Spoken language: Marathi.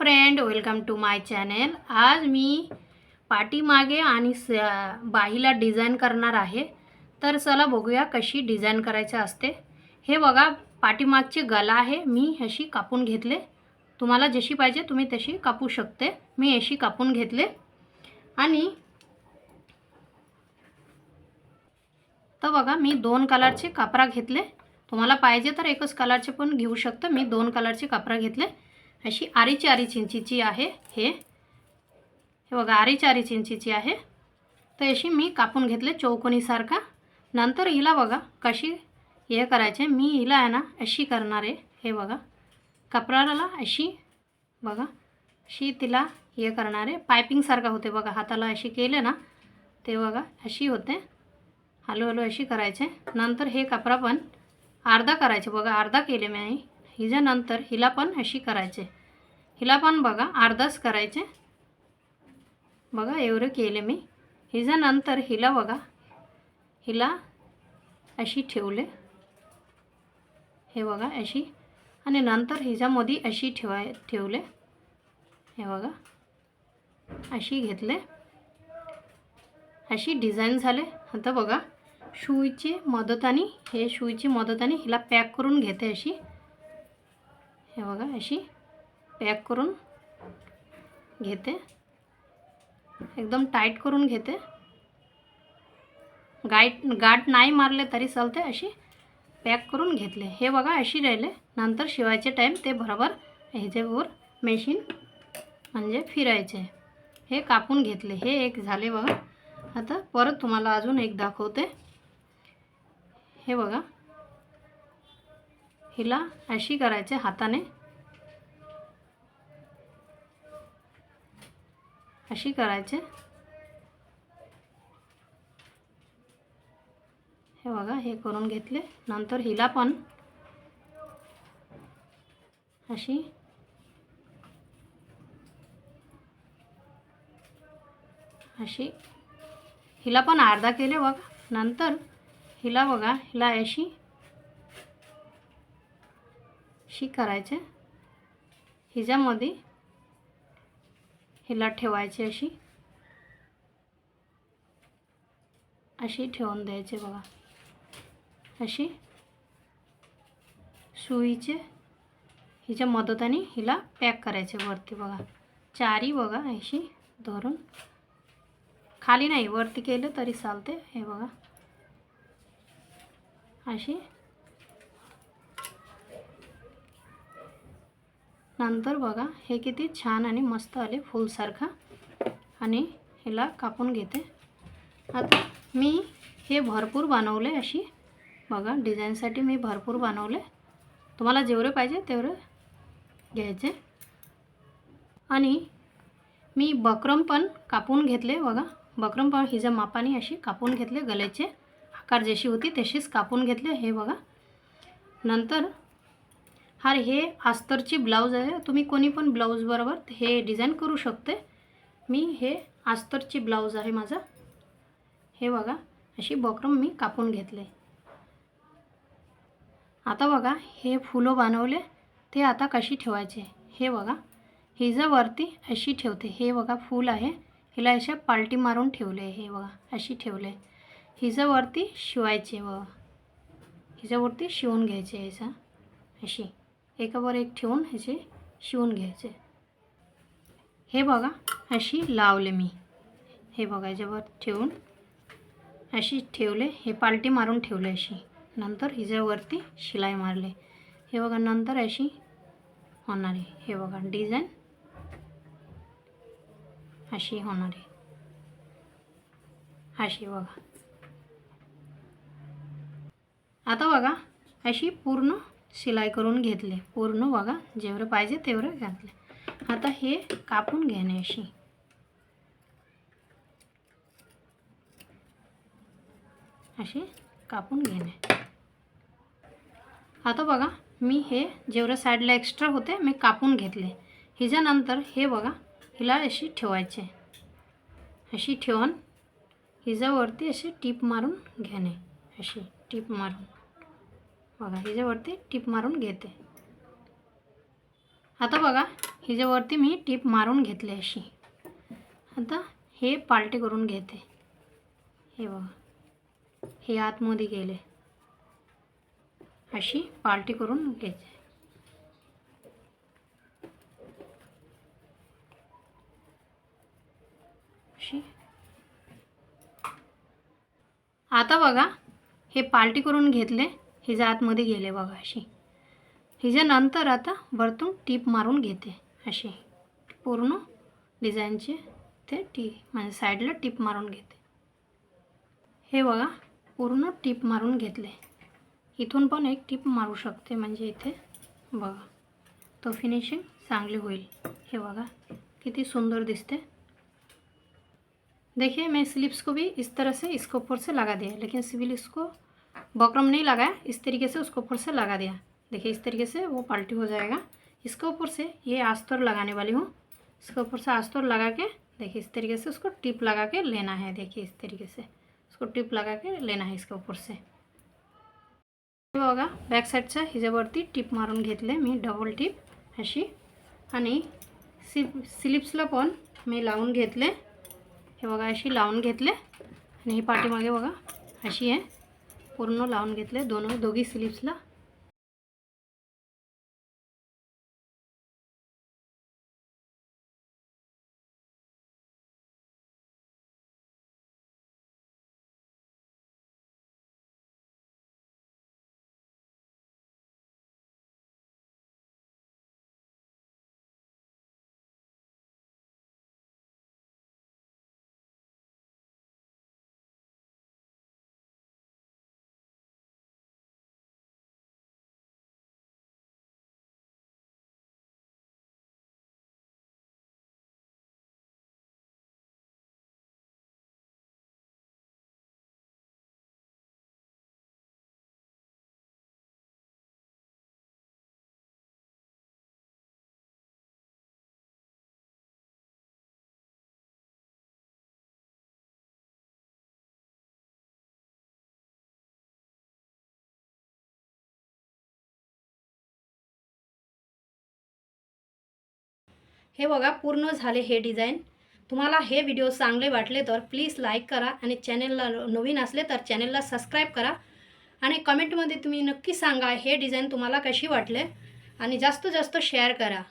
Friend welcome to my channel आज मी पाठीमागे आणि स बाहीला डिझाईन करणार आहे. तर चला बघूया कशी डिझाईन करायची असते. हे बघा पाठीमागची गला आहे मी अशी कापून घेतले. तुम्हाला जशी पाहिजे तुम्ही तशी कापू शकते. मी अशी कापून घेतले. आणि तर बघा मी दोन कलरचे कापरा घेतले. तुम्हाला पाहिजे तर एकच कलरचे पण घेऊ शकतं. मी दोन कलरचे कापरा घेतले. अशी आरीची आरीच इंचीची आहे हे. हे बघा आरीची आरीच इंचीची आहे. तर अशी मी कापून घेतले चौकोनीसारखा. नंतर हिला बघा कशी हे करायचे. मी हिला आहे ना अशी करणार आहे. हे बघा कपराला अशी बघा अशी तिला हे करणार आहे. पायपिंगसारखा होते बघा हाताला अशी केले ना ते बघा अशी होते. हळूहळू अशी करायचे. नंतर हे कपरा पण अर्धा करायचे. बघा अर्धा केले मी. हिच्यानंतर हिला पण अशी करायचे. हिला पण बघा अर्धाच करायचे. बघा एवढं केले मी. हिच्यानंतर हिला बघा हिला अशी ठेवले. हे बघा अशी. आणि नंतर हिच्यामध्ये अशी ठेवाय ठेवले. हे बघा अशी घेतले. अशी डिझाईन झाले. आता बघा सुईची मदताने हे सुईची मदताने हिला पॅक करून घेते अशी. हे बघा अशी पॅक करून घेते. एकदम टाईट करून घेते. गाईट गाठ नाही मारले तरी चालते अशी पॅक करून घेतले. हे बघा अशी राहिले. नंतर शिवायचे टाईम ते बरोबर ह्याच्यावर मेशीन म्हणजे फिरायचे. हे कापून घेतले. हे एक झाले बघा. आता परत तुम्हाला अजून एक दाखवते. हे बघा. हिला अशी करायचे हाताने. अशी करायचे. हे बघा हे करून घेतले. नंतर हिला पण अशी अशी हिला पण अर्धा केले बघा. नंतर हिला बघा हिला अशी अशी करायचे? हिच्यामध्ये हिला ठेवायची अशी. अशी ठेवून द्यायचे बघा. अशी सुईचे हिच्या मदताने हिला पॅक करायचे वरती बघा. चारी बघा अशी धरून. खाली नाही वरती केलं तरी चालते हे बघा. अशी नंतर बघा हे किती छान आणि मस्त आले फुलसारखा. आणि हिला कापून घेते. आता मी हे भरपूर बनवले अशी. बघा डिझाईनसाठी मी भरपूर बनवले. तुम्हाला जेवढे पाहिजे तेवढे घ्यायचे. आणि मी बकरम पण कापून घेतले बघा. बकरम पण हिच्या मापाने अशी कापून घेतले गल्याचे आकार जशी होती तशीच कापून घेतले हे बघा. नंतर हा हे आस्तरची ब्लाऊज आहे. तुम्ही कोणी पण ब्लाऊजबरोबर हे डिझाईन करू शकते. मी हे आस्तरची ब्लाऊज आहे माझा. हे बघा अशी बॉक्रम मी कापून घेतले. आता बघा हे फुलं बनवले ते आता कशी ठेवायचे? हे बघा हिजावरती अशी ठेवते हे बघा फूल आहे. हिला अशा पालटी मारून ठेवले हे बघा अशी ठेवले. हिजावरती शिवायचे बघा. हिच्यावरती शिवून घ्यायचे ह्याचा अशी. एकावर एक ठेवून ह्याचे शिवून घ्यायचे. हे बघा अशी लावले मी. हे बघा याच्यावर ठेवून अशी ठेवले हे पालटी मारून ठेवले अशी. नंतर हिच्यावरती शिलाई मारले. हे बघा नंतर अशी होणार आहे. हे बघा डिझाईन अशी होणार आहे. अशी बघा. आता बघा अशी पूर्ण शिलाई करून घेतले. पूर्ण बघा जेवढं पाहिजे तेवढं घातले. आता हे कापून घेणे अशी अशी कापून घेणे. आता बघा मी हे जेवढं साईडला एक्स्ट्रा होते मी कापून घेतले. हिच्यानंतर हे बघा हिला अशी ठेवायचे. अशी ठेवून हिच्यावरती अशी टीप मारून घेणे. अशी टीप मारून. बघा हिच्यावरती टीप मारून घेते. आता बघा हिच्यावरती मी टीप मारून घेतली अशी. आता हे पालटे करून घेते. हे बघा हे आतमध्ये गेले. अशी पालटी करून घ्यायची अशी. आता बघा हे पालटी करून घेतले. हिच्या आतमध्ये गेले बघा अशी. हिच्यानंतर आता वरतून टीप मारून घेते अशी. पूर्ण डिझाईनचे ते टी म्हणजे साईडला टीप मारून घेते. हे बघा पूर्ण टीप मारून घेतले. इथून पण एक टीप मारू शकते म्हणजे इथे बघा. तो फिनिशिंग चांगली होईल. हे बघा किती सुंदर दिसते. देखिए मैं स्लिप्स को भी इस तरह से इसके ऊपर से लगा दिया लेकिन सिविल इसको बकरम नहीं लगाया इस तरीके से उसको ऊपर से लगा दिया। देखिए इस तरीके से वो पलटी हो जाएगा। इसके ऊपर से ये आस्तर लगाने वाली हूँ। इसके ऊपर से आस्तर लगा के देखिए इस तरीके से उसको टिप लगा के लेना है। देखिए इस तरीके से उसको टिप लगा के लेना है इसके ऊपर से। बघा बॅक साईडच्या ह्याच्यावरती टिप मारून घेतले मी डबल टिप अशी। आणि सिप स्लिप्सला पण मी लावून घेतले। हे बघा अशी लावून घेतले. आणि ही पाठीमागे बघा अशी आहे. पूर्ण लावून घेतले. दोन दोघी स्लिप्सला हे बघा पूर्ण झाले हे डिझाईन. तुम्हाला हे व्हिडिओ चांगले वाटले तर प्लीज लाईक करा आणि चॅनलला नवीन असले तर चॅनलला सबस्क्राईब करा. आणि कमेंटमध्ये तुम्ही नक्की सांगा हे डिझाईन तुम्हाला कशी वाटले. आणि जास्त जास्त शेअर करा.